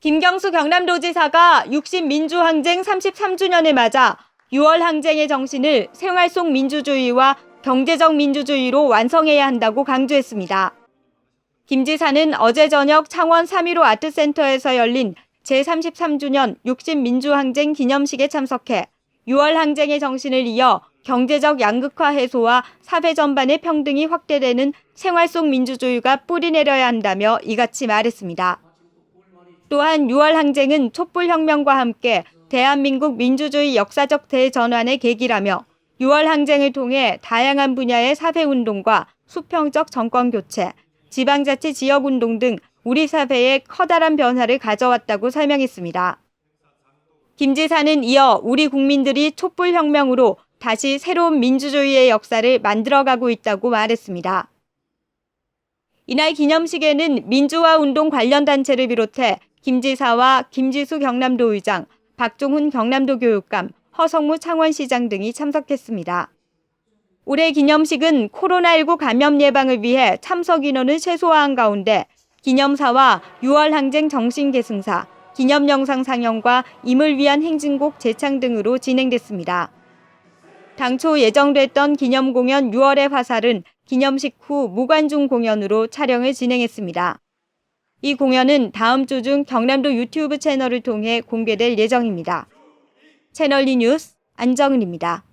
김경수 경남도지사가 60민주항쟁 33주년을 맞아 6월 항쟁의 정신을 생활 속 민주주의와 경제적 민주주의로 완성해야 한다고 강조했습니다. 김 지사는 어제 저녁 창원 3.15 아트센터에서 열린 제33주년 60민주항쟁 기념식에 참석해 6월 항쟁의 정신을 이어 경제적 양극화 해소와 사회 전반의 평등이 확대되는 생활 속 민주주의가 뿌리내려야 한다며 이같이 말했습니다. 또한 6월 항쟁은 촛불혁명과 함께 대한민국 민주주의 역사적 대전환의 계기라며 6월 항쟁을 통해 다양한 분야의 사회운동과 수평적 정권교체, 지방자치 지역운동 등 우리 사회에 커다란 변화를 가져왔다고 설명했습니다. 김 지사는 이어 우리 국민들이 촛불혁명으로 다시 새로운 민주주의의 역사를 만들어가고 있다고 말했습니다. 이날 기념식에는 민주화 운동 관련 단체를 비롯해 김 지사와 김지수 경남도 의장, 박종훈 경남도 교육감, 허성무 창원시장 등이 참석했습니다. 올해 기념식은 코로나19 감염 예방을 위해 참석 인원을 최소화한 가운데 기념사와 6월 항쟁 정신 계승사, 기념 영상 상영과 임을 위한 행진곡 제창 등으로 진행됐습니다. 당초 예정됐던 기념 공연 6월의 화살은 기념식 후 무관중 공연으로 촬영을 진행했습니다. 이 공연은 다음 주 중 경남도 유튜브 채널을 통해 공개될 예정입니다. 채널리 뉴스 안정은입니다.